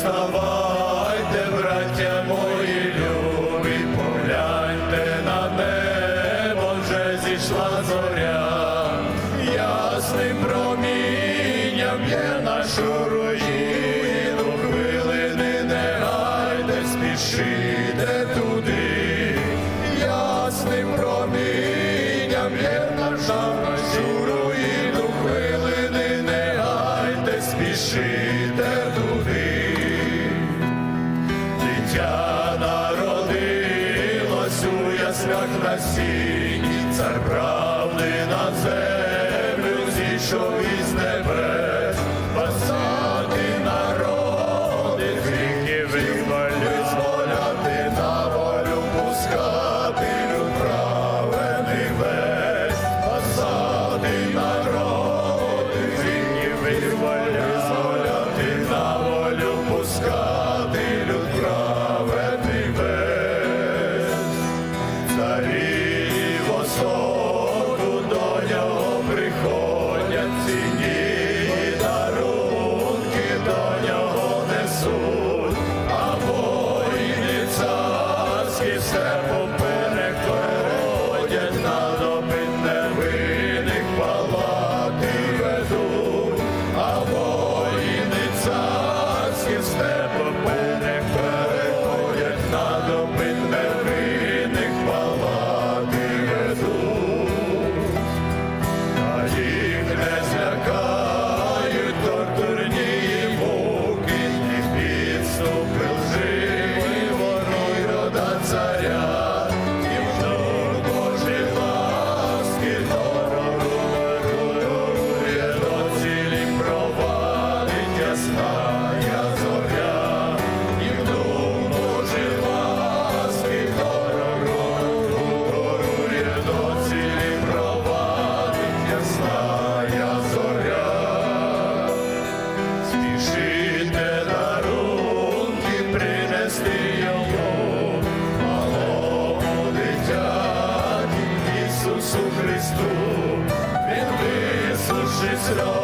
вставайте, браття мої любі, погляньте на небо, вже зійшла зоря, ясним промінням є нашу руїну, хвилини не гайте, спішите туди, ясним промінням є наша нашу руїну, хвилини не гайте, спішите туди дитя народилось у яснах на сіні, цар правди на землю зійшов із небес. нього приходять ціні дарунки, до нього несуть, а воїни царські все. nuestro.